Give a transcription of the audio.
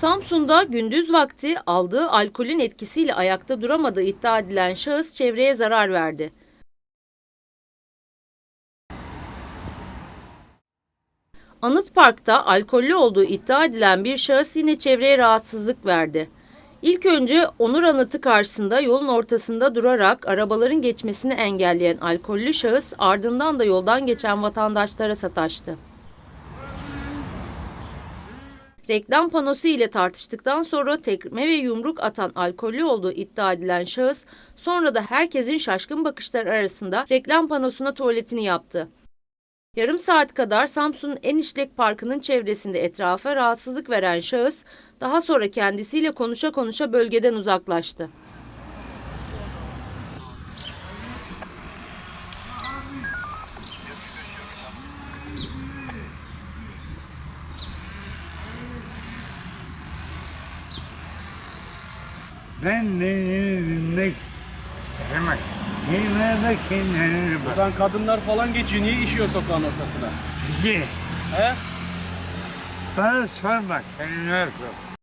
Samsun'da gündüz vakti aldığı alkolün etkisiyle ayakta duramadığı iddia edilen şahıs çevreye zarar verdi. Anıt Park'ta alkollü olduğu iddia edilen bir şahıs yine çevreye rahatsızlık verdi. İlk önce Onur Anıtı karşısında yolun ortasında durarak arabaların geçmesini engelleyen alkollü şahıs ardından da yoldan geçen vatandaşlara sataştı. Reklam panosu ile tartıştıktan sonra tekme ve yumruk atan alkollü olduğu iddia edilen şahıs sonra da herkesin şaşkın bakışları arasında reklam panosuna tuvaletini yaptı. Yarım saat kadar Samsun'un en işlek parkının çevresinde etrafa rahatsızlık veren şahıs daha sonra kendisiyle konuşa konuşa bölgeden uzaklaştı. Ben bilmek demek. Kime bakın bak. Buradan kadınlar falan geçiyor. Niye işiyor sokağın ortasına? Gidi. He? Bana sorma kendine sor.